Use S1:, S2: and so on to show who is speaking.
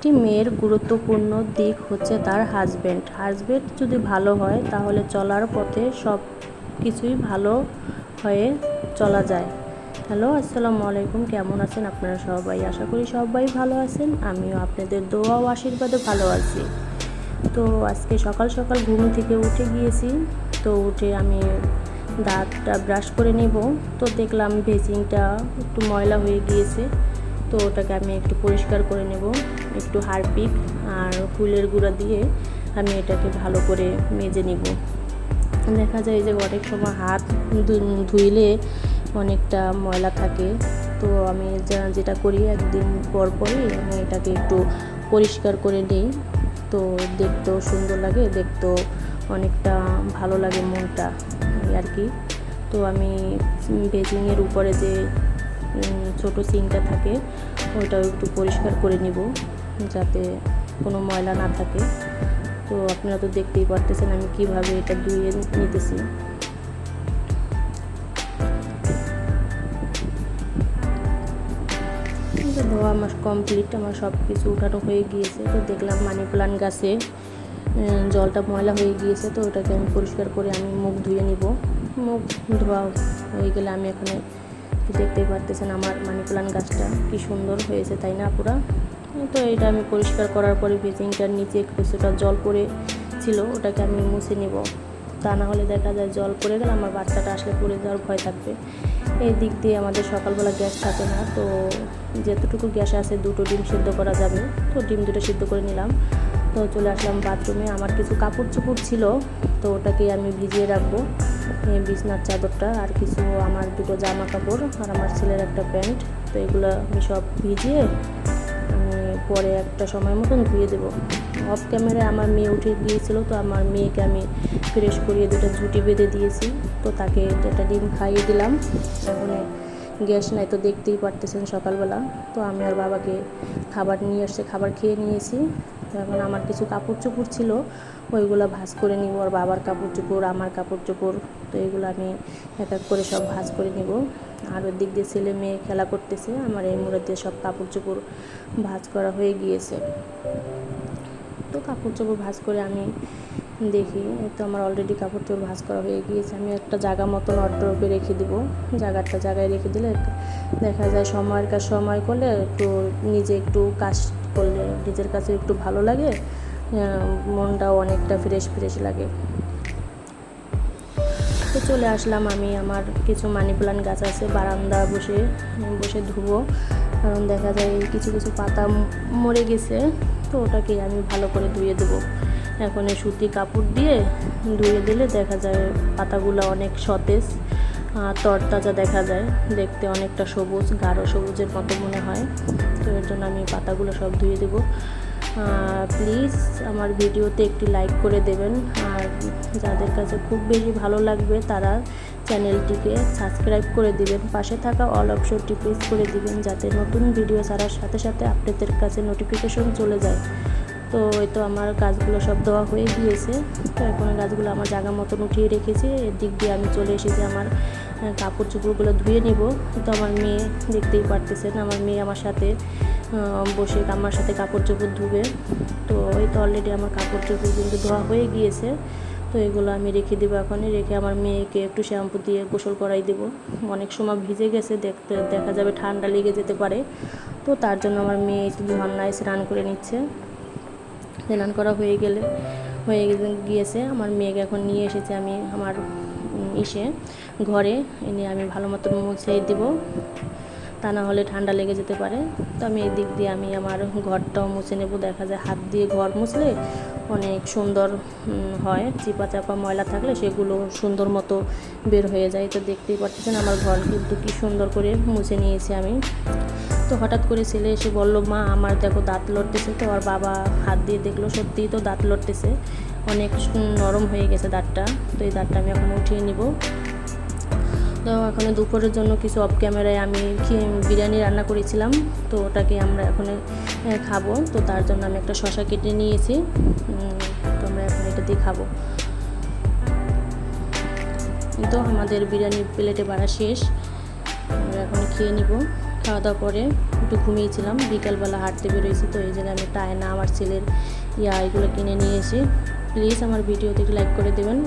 S1: একটি মেয়ের গুরুত্বপূর্ণ দিক হচ্ছে তার হাজবেন্ড হাজবেন্ড যদি ভালো হয়, তাহলে চলার পথে সব কিছুই ভালো হয়ে চলা যায়। হ্যালো, আসসালামু আলাইকুম, কেমন আছেন আপনারা সবাই? আশা করি সবাই ভালো আছেন। আমিও আপনাদের দোয়া ও আশীর্বাদে ভালো আছি। তো আজকে সকাল সকাল ঘুম থেকে উঠে গিয়েছি। তো উঠে আমি দাঁতটা ব্রাশ করে নেব। তো দেখলাম বেসিংটা একটু ময়লা হয়ে গিয়েছে। তো ওটাকে আমি একটু পরিষ্কার করে নেব, একটু হারপিক আর ফুলের গুঁড়া দিয়ে আমি এটাকে ভালো করে মেজে নিব। দেখা যায় যে অনেক সময় হাত ধুইলে অনেকটা ময়লা থাকে, তো আমি যেটা করি একদিন পর পরই আমি এটাকে একটু পরিষ্কার করে নিই, তো দেখতেও সুন্দর লাগে, দেখতেও অনেকটা ভালো লাগে মনটা আর কি। তো আমি বেজিংয়ের উপরে যে ছোটো সিংটা থাকে, ওইটাও একটু পরিষ্কার করে নিব, যাতে কোনো ময়লা না থাকে। তো আপনারা তো দেখতেই পারতেছেন আমি কীভাবে এটা ধুয়ে নিতেছি। ধোয়া আমার কমপ্লিট আমার সব কিছু উঠানো হয়ে গিয়েছে। তো দেখলাম মানি প্লান্ট গাছে জলটা ময়লা হয়ে গিয়েছে, তো ওটাকে আমি পরিষ্কার করে আমি মুখ ধুয়ে নিব। মুখ ধোয়া হয়ে গেলে আমি এখানে দেখতেই পারতেছেন আমার মানি প্লান্ট গাছটা কি সুন্দর হয়েছে, তাই না পুরা? তো এটা আমি পরিষ্কার করার পরে বেসিংটার নিচে কিছুটা জল পড়ে ছিল, ওটাকে আমি মুছে নিব। তা না হলে দেখা যায় জল পড়ে গেলে আমার বাচ্চাটা আসলে পড়ে যাওয়ার ভয় থাকবে। এই দিক দিয়ে আমাদের সকালবেলা গ্যাস থাকে না, তো যেতটুকু গ্যাস আছে দুটো ডিম সিদ্ধ করা যাবে। তো ডিম দুটো সিদ্ধ করে নিলাম। তো চলে আসলাম বাথরুমে। আমার কিছু কাপড় চোপড় ছিল, তো ওটাকে আমি ভিজিয়ে রাখব। বিছনার চাদরটা আর কিছু আমার দুটো জামা কাপড় আর আমার ছেলের একটা প্যান্ট। তো এগুলো আমি সব ভিজিয়ে আমি পরে একটা সময় মতন ধুয়ে দেবো। অফ ক্যামেরায় আমার মেয়ে উঠে গিয়েছিল, তো আমার মেয়েকে আমি ফ্রেশ করিয়ে দুটো ঝুটি বেঁধে দিয়েছি। তো তাকে একটা ডিম খাইয়ে দিলাম। এখন গ্যাস নাই তো দেখতেই পারতেছেন সকালবেলা। তো আমি আর বাবাকে খাবার নিয়ে আসছে খাবার খেয়ে নিয়েছি। এখন আমার কিছু কাপড় চোপড় ছিল, ওইগুলো ভাজ করে নিব। আর বাবার কাপড় চোপড় আমার কাপড় চোপড় তো এগুলো আমি এক এক করে সব ভাজ করে নিব। আর ওর দিক দিয়ে ছেলে মেয়ে খেলা করতেছে, আমার এই দিয়ে সব কাপড় চোপড় ভাজ করা হয়ে গিয়েছে। তো কাপড় চোপড় ভাজ করে আমি দেখি তো আমার অলরেডি কাপড় চোপড় ভাজ করা হয়ে গিয়েছে। আমি একটা জায়গা মতন অর্ডারপে রেখে দিব। জায়গাটা জায়গায় রেখে দিলে দেখা যায় সময়ের কাজ সময় করলে একটু নিজে একটু কাজ করলে নিজের কাছে একটু ভালো লাগে মনটাও অনেকটা ফ্রেশ ফ্রেশ লাগে। তো চলে আসলাম আমি আমার কিছু মানি প্লান্ট গাছ আছে, বারান্দা বসে বসে ধুবো। কারণ দেখা যায় কিছু কিছু পাতা মরে গেছে, তো ওটাকে আমি ভালো করে ধুয়ে দেবো। এখন সুতি কাপড় দিয়ে ধুয়ে দিলে দেখা যায় পাতাগুলো অনেক সতেজ তরতাজা দেখা যায়। দেখতে অনেকটা সবুজ, গাঢ় সবুজের মতো মনে হয়। তো এর জন্য আমি পাতাগুলো সব ধুয়ে দেবো। প্লিজ আমার ভিডিওতে একটি লাইক করে দেবেন। আর যাদের কাছে খুব বেশি ভালো লাগবে, তারা চ্যানেলটিকে সাবস্ক্রাইব করে দিবেন। পাশে থাকা অল অপশনটি প্রেস করে দিবেন, যাতে নতুন ভিডিও ছাড়ার সাথে সাথে আপনাদের কাছে নোটিফিকেশন চলে যায়। তো এই তো আমার গাছগুলো সব দেওয়া হয়ে গিয়েছে। তো এখন গাছগুলো আমার জায়গা মতন উঠিয়ে রেখেছি। এর দিক দিয়ে আমি চলে এসেছি আমার কাপড় চোপড়গুলো ধুয়ে নিব। কিন্তু আমার মেয়ে দেখতেই পারতেছেন আমার মেয়ে আমার সাথে বসে আমার সাথে কাপড় চোপড় ধুবে। তো এই তো অলরেডি আমার কাপড় চোপড় কিন্তু ধোয়া হয়ে গিয়েছে। তো এগুলো আমি রেখে দেবো এখনই, রেখে আমার মেয়েকে একটু শ্যাম্পু দিয়ে গোসল করাই দেবো। অনেক সময় ভিজে গেছে, দেখতে, দেখা যাবে ঠান্ডা লেগে যেতে পারে। তো তার জন্য আমার মেয়ে একটু ঝর্নায় স্নান করে নিচ্ছে। স্নান করা হয়ে গেলে, হয়ে গিয়েছে, আমার মেয়েকে এখন নিয়ে এসেছে আমি আমার ইসে ঘরে এনে আমি ভালো মতো মুছে দিব। তা না হলে ঠান্ডা লেগে যেতে পারে। তো আমি এই দিক দিয়ে আমি আমার ঘরটাও মুছে নেব। দেখা যায় হাত দিয়ে ঘর মুছলে অনেক সুন্দর হয়। চিপা চাপা ময়লা থাকলে সেগুলো সুন্দর মতো বের হয়ে যায়। তো দেখতেই পাচ্ছেন আমার ঘর কিন্তু কি সুন্দর করে মুছে নিয়েছি আমি। তো হঠাৎ করে ছেলে এসে বলল, মা, আমার দেখো দাঁত লড়তেছে। তো আর বাবা হাত দিয়ে দেখল, সত্যিই তো দাঁত লড়তেছে। অনেক নরম হয়ে গেছে দাঁতটা, তো এই দাঁতটা আমি এখন উঠিয়ে নিব। তো এখন দুপুরের জন্য কিছু অফ ক্যামেরায় আমি বিরিয়ানি রান্না করেছিলাম, তো ওটাকে আমরা এখন খাব। তো তার জন্য আমি একটা শশা কেটে নিয়েছি তো আমরা এখন এটা দিয়ে খাব। তো আমাদের বিরিয়ানি প্লেটে বাড়া শেষ, আমরা এখন খেয়ে নিব। খাওয়া দাওয়া পরে একটু ঘুমিয়েছিলাম, বিকালবেলা হাঁটতে বেরোয়েছি, তো এই জন্য আমি টায়না, আমার ছেলের ইয়া, এগুলো কিনে নিয়ে এসে প্লিজ আমার ভিডিওতে লাইক করে দেবেন।